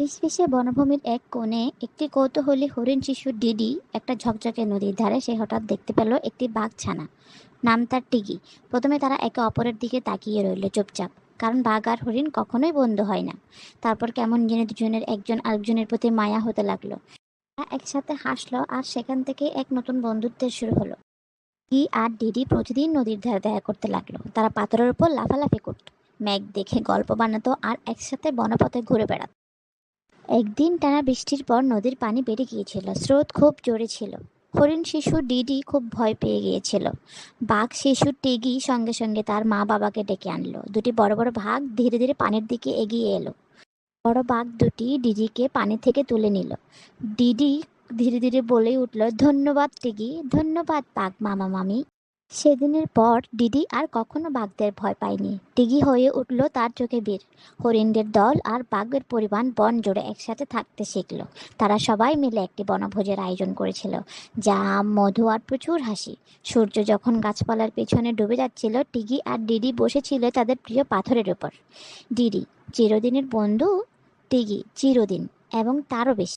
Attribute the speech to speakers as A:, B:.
A: ফিসফিসে বনভূমির এক কোণে একটি কৌতূহলী হরিণ শিশু ডিডি, একটা ঝকঝকে নদীর ধারে সে হঠাৎ দেখতে পেল একটি বাঘ ছানা নাম তার টিগি প্রথমে তারা একে অপরের দিকে তাকিয়ে রইল চুপচাপ, কারণ বাঘ আর হরিণ কখনোই বন্ধ হয় না। তারপর কেমন জেনে দুজনের একজন আরেকজনের প্রতি মায়া হতে লাগল। তারা একসাথে হাসলো আর সেখান থেকে এক নতুন বন্ধুত্বের শুরু হলো। টি আর ডিডি প্রতিদিন নদীর ধারে দেখা করতে লাগল। তারা পাথরের উপর লাফালাফি করতো। মেঘ দেখে গল্প বানাতো আর একসাথে বনপথে ঘুরে বেড়াতো। একদিন টানা বৃষ্টির পর নদীর পানি বেড়ে গিয়েছিল, স্রোত খুব জোরে ছিল। হরিণ শিশু ডিডি খুব ভয় পেয়ে গিয়েছিল। বাঘ শিশু টিগি সঙ্গে সঙ্গে তার মা বাবাকে ডেকে আনলো। দুটি বড় বড় ভাগ ধীরে ধীরে পানির দিকে এগিয়ে এলো। বড় বাঘ দুটি ডিডিকে পানি থেকে তুলে নিল। ডিডি ধীরে ধীরে বলেই উঠল, ধন্যবাদ, টিগি। ধন্যবাদ, বাঘ মামা মামি সেদিনের পর ডিডি আর কখনো বাঘদের ভয় পায়নি। টিগি হয়ে উঠল তার চোখে বীর। হরিণদের দল আর বাঘের পরিমাণ বন জুড়ে একসাথে থাকতে শিখল। তারা সবাই মিলে একটি বনভোজের আয়োজন করেছিল, যা মধু আর প্রচুর হাসি। সূর্য যখন গাছপালার পেছনে ডুবে যাচ্ছিল টিগি আর ডিডি বসেছিল তাদের প্রিয় পাথরের উপর। ডিডি, চিরদিনের বন্ধু? টিগি চিরদিন, এবং তারও বেশি।